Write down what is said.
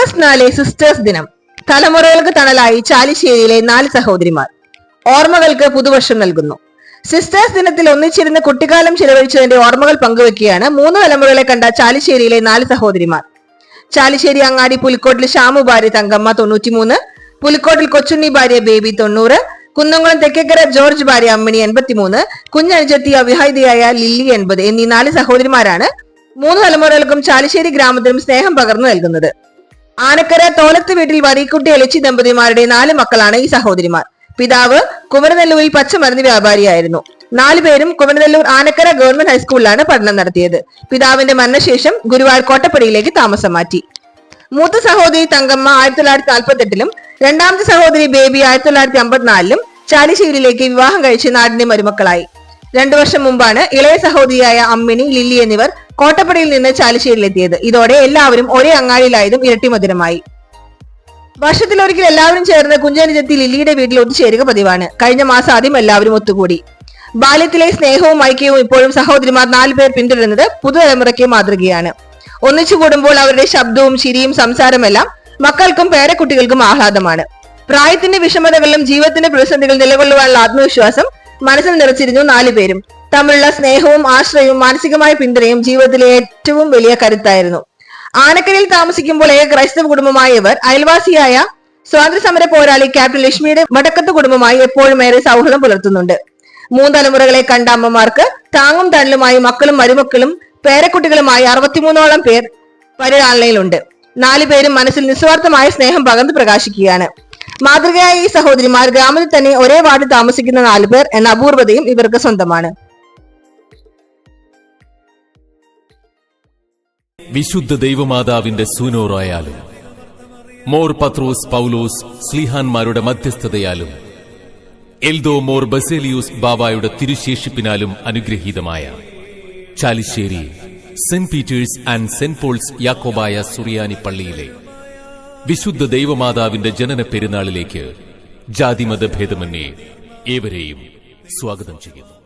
August നാല് sisters ദിനം. തലമുറകൾക്ക് തണലായി ചാലിശ്ശേരിയിലെ നാല് സഹോദരിമാർ. ഓർമ്മകൾക്ക് പുതുവർഷം നൽകുന്നു. സിസ്റ്റേഴ്സ് ദിനത്തിൽ ഒന്നിച്ചിരുന്ന് കുട്ടിക്കാലം ചിലവഴിച്ചതിന്റെ ഓർമ്മകൾ പങ്കുവെക്കുകയാണ് മൂന്ന് തലമുറകളെ കണ്ട ചാലിശ്ശേരിയിലെ നാല് സഹോദരിമാർ. ചാലിശ്ശേരി അങ്ങാടി പുലിക്കോട്ടിൽ ഷാമു ഭാര്യ തങ്കമ്മ തൊണ്ണൂറ്റിമൂന്ന് പുലിക്കോട്ടിൽ കൊച്ചുണ്ണി ഭാര്യ ബേബി തൊണ്ണൂറ് കുന്നംകുളം തെക്കേക്കര ജോർജ് ഭാര്യ അമ്മിണി എൺപത്തിമൂന്ന് കുഞ്ഞനുജത്തി അവിവാഹിതയായ ലില്ലി എൺപത് എന്നീ നാല് സഹോദരിമാരാണ് മൂന്ന് തലമുറകൾക്കും ചാലിശ്ശേരി ഗ്രാമത്തിനും സ്നേഹം പകർന്നു നൽകുന്നത്. ആനക്കര തോലത്ത് വീട്ടിൽ വരീക്കുട്ടി എളിച്ചി ദമ്പതിമാരുടെ നാല് മക്കളാണ് ഈ സഹോദരിമാർ. പിതാവ് കുമരനെല്ലൂരിൽ പച്ചമരുന്ന് വ്യാപാരിയായിരുന്നു. നാലു പേരും കുമരനെല്ലൂർ ആനക്കര ഗവൺമെന്റ് ഹൈസ്കൂളിലാണ് പഠനം നടത്തിയത്. പിതാവിന്റെ മരണശേഷം ഗുരുവായൂർ കോട്ടപ്പടിയിലേക്ക് താമസം മാറ്റി. മൂത്ത സഹോദരി തങ്കമ്മ ആയിരത്തി തൊള്ളായിരത്തി നാൽപ്പത്തി എട്ടിലും രണ്ടാമത്തെ സഹോദരി ബേബി ആയിരത്തി തൊള്ളായിരത്തി അമ്പത്തിനാലിലും ചാലിശ്ശേരിയിലേക്ക് വിവാഹം കഴിച്ച് നാടിന്റെ മരുമക്കളായി. രണ്ടു വർഷം മുമ്പാണ് ഇളയ സഹോദരിയായ അമ്മിണി ലില്ലി എന്നിവർ കോട്ടപ്പടിയിൽ നിന്ന് ചാലിശ്ശേരിയിലെത്തിയത്. ഇതോടെ എല്ലാവരും ഒരേ അങ്ങാടിയിലായതും ഇരട്ടിമധുരമായി വർഷത്തിലൊരിക്കൽ എല്ലാവരും ചേർന്ന് കുഞ്ചനുജത്തി ലില്ലിയുടെ വീട്ടിൽ ഒത്തുചേരുക പതിവാണ്. കഴിഞ്ഞ മാസം ആദ്യം എല്ലാവരും ഒത്തുകൂടി. ബാല്യത്തിലെ സ്നേഹവും ഐക്യവും ഇപ്പോഴും സഹോദരിമാർ നാലുപേർ പിന്തുടരുന്നത് പുതുതലമുറയ്ക്ക് മാതൃകയാണ്. ഒന്നിച്ചു കൂടുമ്പോൾ അവരുടെ ശബ്ദവും ചിരിയും സംസാരമെല്ലാം മക്കൾക്കും പേരക്കുട്ടികൾക്കും ആഹ്ലാദമാണ്. പ്രായത്തിന്റെ വിഷമതകളിലും ജീവിതത്തിന്റെ പ്രതിസന്ധികൾ നിലകൊള്ളുവാനുള്ള ആത്മവിശ്വാസം മനസ്സിൽ നിറച്ചിരുന്നു നാലു പേരും. തമ്മിലുള്ള സ്നേഹവും ആശ്രയവും മാനസികമായ പിന്തുണയും ജീവിതത്തിലെ ഏറ്റവും വലിയ കരുത്തായിരുന്നു. ആനക്കരയിൽ താമസിക്കുമ്പോൾ ഏക ക്രൈസ്തവ കുടുംബമായ ഇവർ അയൽവാസിയായ സ്വാതന്ത്ര്യ സമര പോരാളി ക്യാപ്റ്റൻ ലക്ഷ്മിയുടെ വടക്കത്ത് കുടുംബമായി എപ്പോഴും ഏറെ സൗഹൃദം പുലർത്തുന്നുണ്ട്. മൂന്ന് തലമുറകളെ കണ്ട അമ്മമാർക്ക് താങ്ങും തണലുമായി മക്കളും മരുമക്കളും പേരക്കുട്ടികളുമായി അറുപത്തിമൂന്നോളം പേർ പരിപാലനയിലുണ്ട് നാലു പേരും മനസ്സിൽ നിസ്വാർത്ഥമായ സ്നേഹം പകർന്നു പ്രകാശിക്കുകയാണ്. മാതൃകയായ ഈ സഹോദരിമാർ ഗ്രാമത്തിൽ തന്നെ ഒരേ വാർഡിൽ താമസിക്കുന്ന നാലു പേർ എന്ന അപൂർവതയും ഇവർക്ക് സ്വന്തമാണ്. വിശുദ്ധ ദൈവമാതാവിന്റെ സൂനോറായാലും മോർ പത്രോസ് പൗലോസ് സ്ലീഹാൻമാരുടെ മധ്യസ്ഥതയാലും എൽദോ മോർ ബസേലിയൂസ് ബാബായുടെ തിരുശേഷിപ്പിനാലും അനുഗ്രഹീതമായ Chalissery saint Peter's and saint Paul's Yakobaya Suriyani പള്ളിയിലെ വിശുദ്ധ ദൈവമാതാവിന്റെ ജനന പെരുന്നാളിലേക്ക് ജാതിമത ഭേദമന്യേ ഏവരെയും സ്വാഗതം ചെയ്യുന്നു.